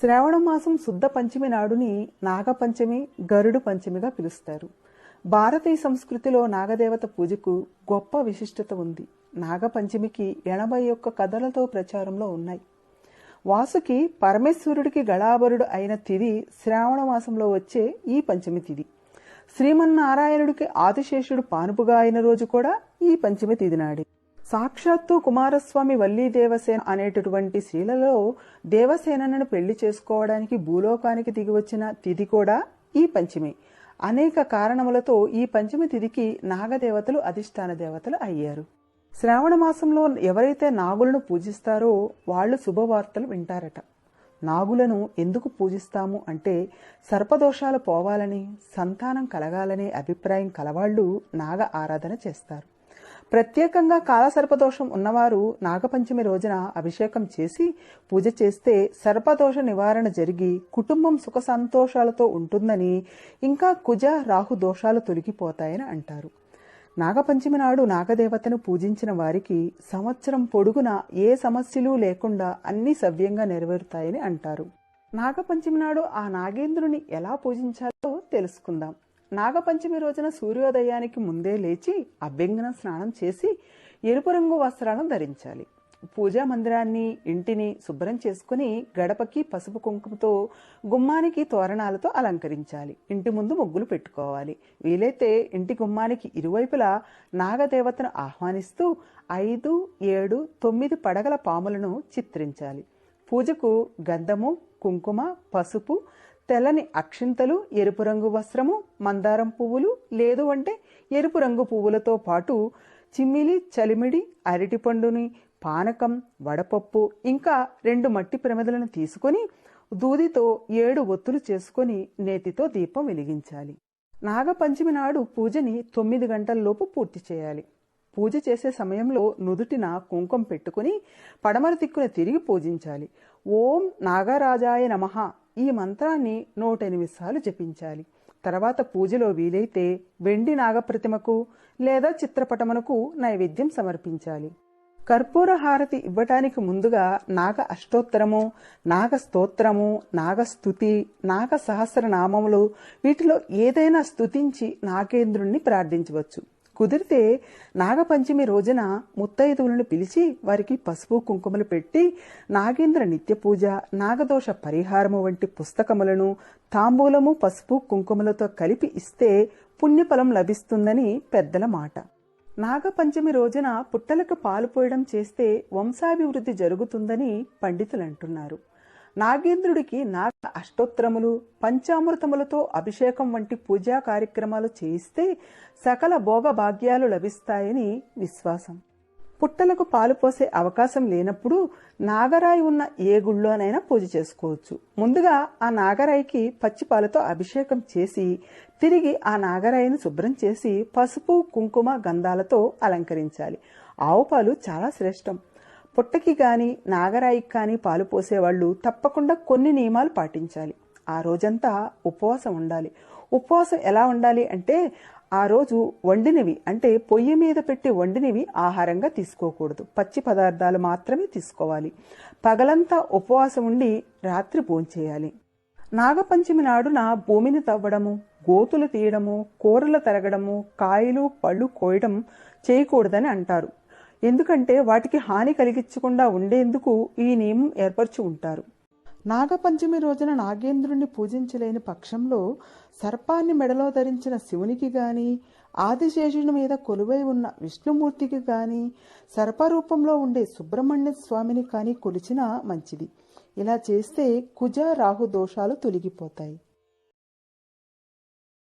శ్రావణ మాసం శుద్ధ పంచమి నాడుని నాగపంచమి గరుడు పంచమిగా పిలుస్తారు. భారతీయ సంస్కృతిలో నాగదేవత పూజకు గొప్ప విశిష్టత ఉంది. నాగపంచమికి ఎనభై ఒక్క కథలతో ప్రచారంలో ఉన్నాయి. వాసుకి పరమేశ్వరుడికి గళాభరుడు అయిన తిది శ్రావణ మాసంలో వచ్చే ఈ పంచమి తిథి శ్రీమన్నారాయణుడికి ఆదిశేషుడు పానుపుగా అయిన రోజు కూడా ఈ పంచమి తిది నాడే. సాక్షాత్తు కుమారస్వామి వల్లీ దేవసేన అనేటటువంటి స్త్రీలలో దేవసేనను పెళ్ళి చేసుకోవడానికి భూలోకానికి దిగి వచ్చిన తిథి కూడా ఈ పంచమి. అనేక కారణములతో ఈ పంచమి తిథికి నాగదేవతలు అధిష్టాన దేవతలు అయ్యారు. శ్రావణ మాసంలో ఎవరైతే నాగులను పూజిస్తారో వాళ్ళు శుభవార్తలు వింటారట. నాగులను ఎందుకు పూజిస్తాము అంటే సర్పదోషాలు పోవాలని సంతానం కలగాలనే అభిప్రాయం కలవాళ్ళు నాగ ఆరాధన చేస్తారు. ప్రత్యేకంగా కాలసర్పదోషం ఉన్నవారు నాగపంచమి రోజున అభిషేకం చేసి పూజ చేస్తే సర్పదోష నివారణ జరిగి కుటుంబం సుఖ సంతోషాలతో ఉంటుందని ఇంకా కుజ రాహు దోషాలు తొలగిపోతాయని అంటారు. నాగపంచమి నాడు నాగదేవతను పూజించిన వారికి సంవత్సరం పొడుగున ఏ సమస్యలు లేకుండా అన్ని సవ్యంగా నెరవేరుతాయని అంటారు. నాగపంచమి నాడు ఆ నాగేంద్రుని ఎలా పూజించాలో తెలుసుకుందాం. నాగపంచమి రోజున సూర్యోదయానికి ముందే లేచి అభ్యంగన స్నానం చేసి ఎరుపు రంగు వస్త్రాలను ధరించాలి. పూజా మందిరాన్ని ఇంటిని శుభ్రం చేసుకుని గడపకి పసుపు కుంకుమతో గుమ్మానికి తోరణాలతో అలంకరించాలి. ఇంటి ముందు ముగ్గులు పెట్టుకోవాలి. వీలైతే ఇంటి గుమ్మానికి ఇరువైపులా నాగదేవతను ఆహ్వానిస్తూ ఐదు ఏడు తొమ్మిది పడగల పాములను చిత్రించాలి. పూజకు గంధము కుంకుమ పసుపు తెల్లని అక్షింతలు ఎరుపు రంగు వస్త్రము మందారం పువ్వులు లేదు అంటే ఎరుపు రంగు పువ్వులతో పాటు చిమ్మిలి చలిమిడి అరటిపండుని పానకం వడపప్పు ఇంకా రెండు మట్టి ప్రమిదలను తీసుకొని దూదితో ఏడు ఒత్తులు చేసుకొని నేతితో దీపం వెలిగించాలి. నాగపంచమి నాడు పూజని తొమ్మిది గంటల్లోపు పూర్తి చేయాలి. పూజ చేసే సమయంలో నుదుటిన కుంకుమ పెట్టుకుని పడమర దిక్కున తిరిగి పూజించాలి. ఓం నాగరాజాయ నమః. ఈ మంత్రాన్ని నూట ఎనిమిది సార్లు జపించాలి. తర్వాత పూజలో వీలైతే వెండి నాగప్రతిమకు లేదా చిత్రపటమునకు నైవేద్యం సమర్పించాలి. కర్పూర హారతి ఇవ్వటానికి ముందుగా నాగ అష్టోత్తరము నాగ స్తోత్రము నాగస్తుతి నాగ సహస్రనామములు వీటిలో ఏదైనా స్తుతించి నాగేంద్రుణ్ణి ప్రార్థించవచ్చు. కుదిరితే నాగపంచమి రోజున ముత్తైదువులను పిలిచి వారికి పసుపు కుంకుమలు పెట్టి నాగేంద్ర నిత్య పూజ నాగదోష పరిహారము వంటి పుస్తకములను తాంబూలము పసుపు కుంకుమలతో కలిపి ఇస్తే పుణ్యఫలం లభిస్తుందని పెద్దల మాట. నాగపంచమి రోజున పుట్టలకు పాలు పోయడం చేస్తే వంశాభివృద్ధి జరుగుతుందని పండితులు అంటున్నారు నాగేంద్రుడికి నాగ అష్టోత్తరములు పంచామృతములతో అభిషేకం వంటి పూజా కార్యక్రమాలు చేయిస్తే సకల భోగ భాగ్యాలు లభిస్తాయని విశ్వాసం. పుట్టలకు పాలు పోసే అవకాశం లేనప్పుడు నాగరాయి ఉన్న ఏ గుళ్ళోనైనా పూజ చేసుకోవచ్చు. ముందుగా ఆ నాగరాయికి పచ్చి పాలతో అభిషేకం చేసి తిరిగి ఆ నాగరాయిని శుభ్రం చేసి పసుపు కుంకుమ గంధాలతో అలంకరించాలి. ఆవు పాలు చాలా శ్రేష్టం. పుట్టకి గాని నాగరాయికి కానీ పాలు పోసేవాళ్ళు తప్పకుండా కొన్ని నియమాలు పాటించాలి. ఆ రోజంతా ఉపవాసం ఉండాలి. ఉపవాసం ఎలా ఉండాలి అంటే ఆ రోజు వండినవి అంటే పొయ్యి మీద పెట్టి వండినవి ఆహారంగా తీసుకోకూడదు. పచ్చి పదార్థాలు మాత్రమే తీసుకోవాలి. పగలంతా ఉపవాసం ఉండి రాత్రి భోంచేయాలి. నాగపంచమి నాడున భూమిని తవ్వడము గోతులు తీయడము కూరలు తరగడము కాయలు పళ్ళు కోయడం చేయకూడదని అంటారు. ఎందుకంటే వాటికి హాని కలిగించకుండా ఉండేందుకు ఈ నియమం ఏర్పరచి ఉంటారు. నాగపంచమి రోజున నాగేంద్రుణ్ణి పూజించలేని పక్షంలో సర్పాన్ని మెడలో ధరించిన శివునికి గాని ఆదిశేషుని మీద కొలువై ఉన్న విష్ణుమూర్తికి గాని సర్పరూపంలో ఉండే సుబ్రహ్మణ్య స్వామిని కానీ కొలిచినా మంచిది. ఇలా చేస్తే కుజ రాహు దోషాలు తొలగిపోతాయి.